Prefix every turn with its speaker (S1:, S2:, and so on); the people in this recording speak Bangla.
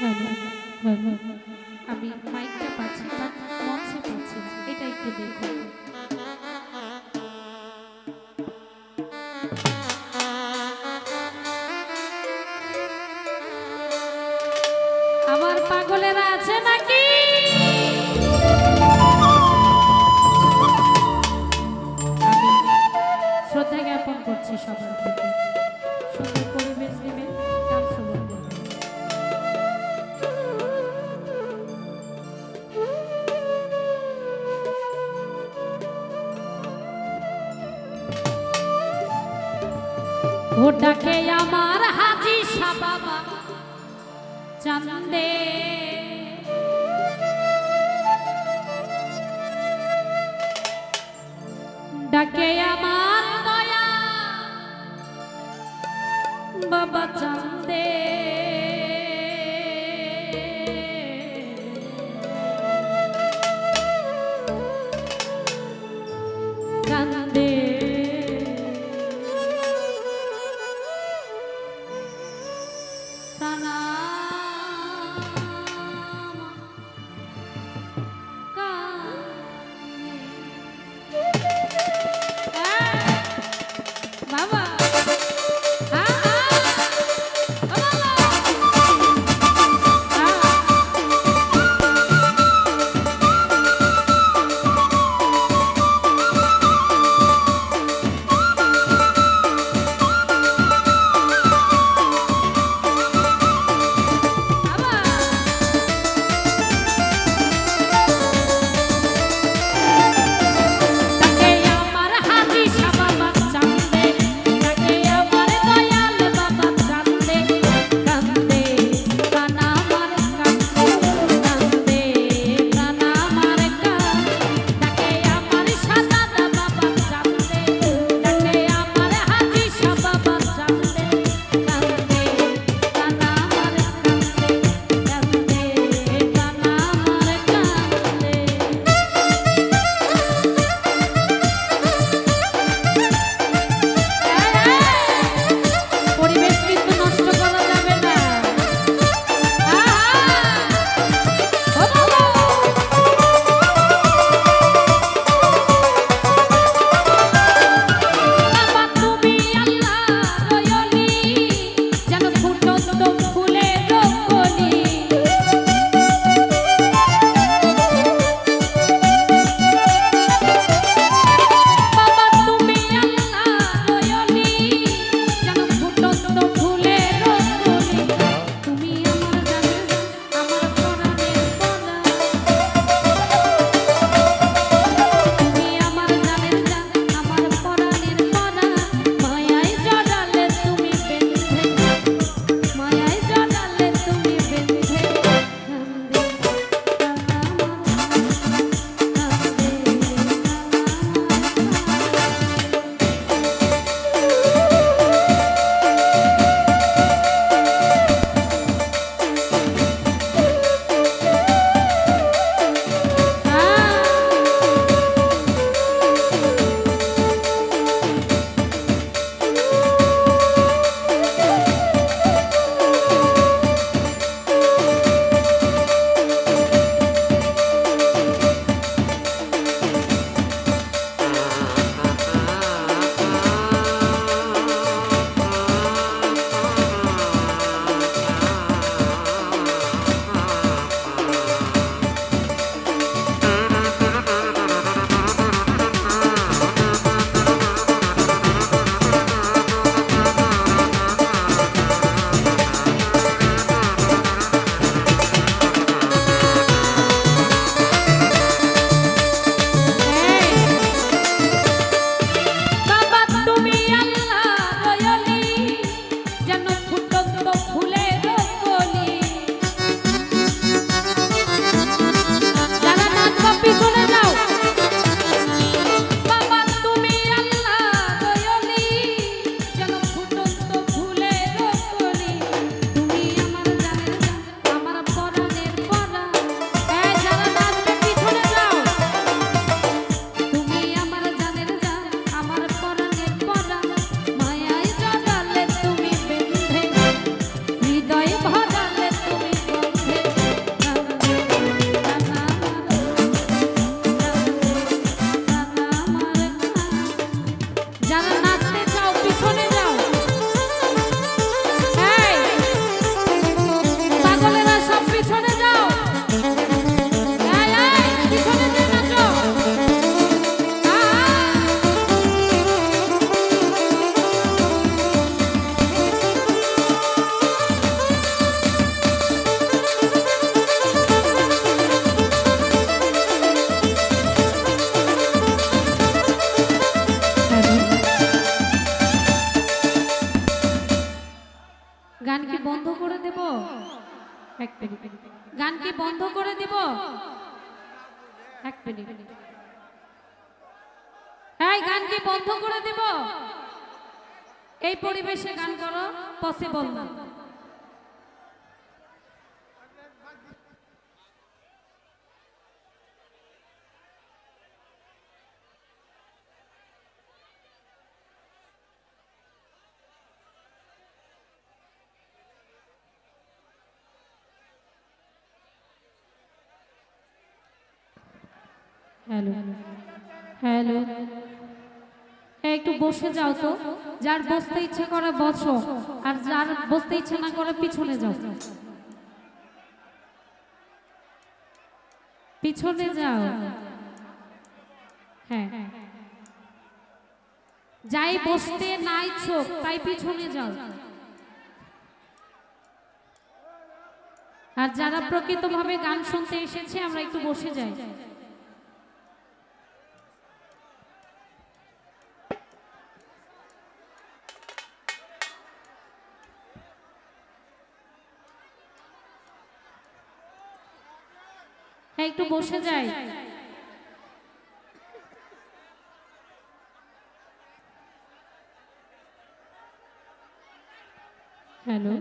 S1: হ্যালো হ্যালো আমি মাইকটা পাচ্ছি বাট মঞ্চে পাচ্ছি এটা একটু দেখুন আমার পাগলেরা আছে নাকি? শ্রদ্ধা জ্ঞাপন করছি সবার প্রতি। ও ডাকে আমার হাজি সাবাবা চান্দে। ডাকে আমার দয়া বাবা চান্দে। গান কি বন্ধ করে দিব? এক মিনিট। হ্যাঁ গান কি বন্ধ করে দিব? এই পরিবেশে গান করো পসিবল না। Hello hello. হ্যাঁ একটু বসে যাও তো। যার বসতে ইচ্ছে করে বসো, আর যার বসতে ইচ্ছে না করে পিছনে যাও। পিছনে যাও। হ্যাঁ। যাই বসতে না ইচ্ছুক তাই পিছনে যাও। আর যারা প্রকৃতভাবে গান শুনতে এসেছে, আমরা একটু বসে যাই। হ্যাঁ একটু বসে যাই। হ্যালো।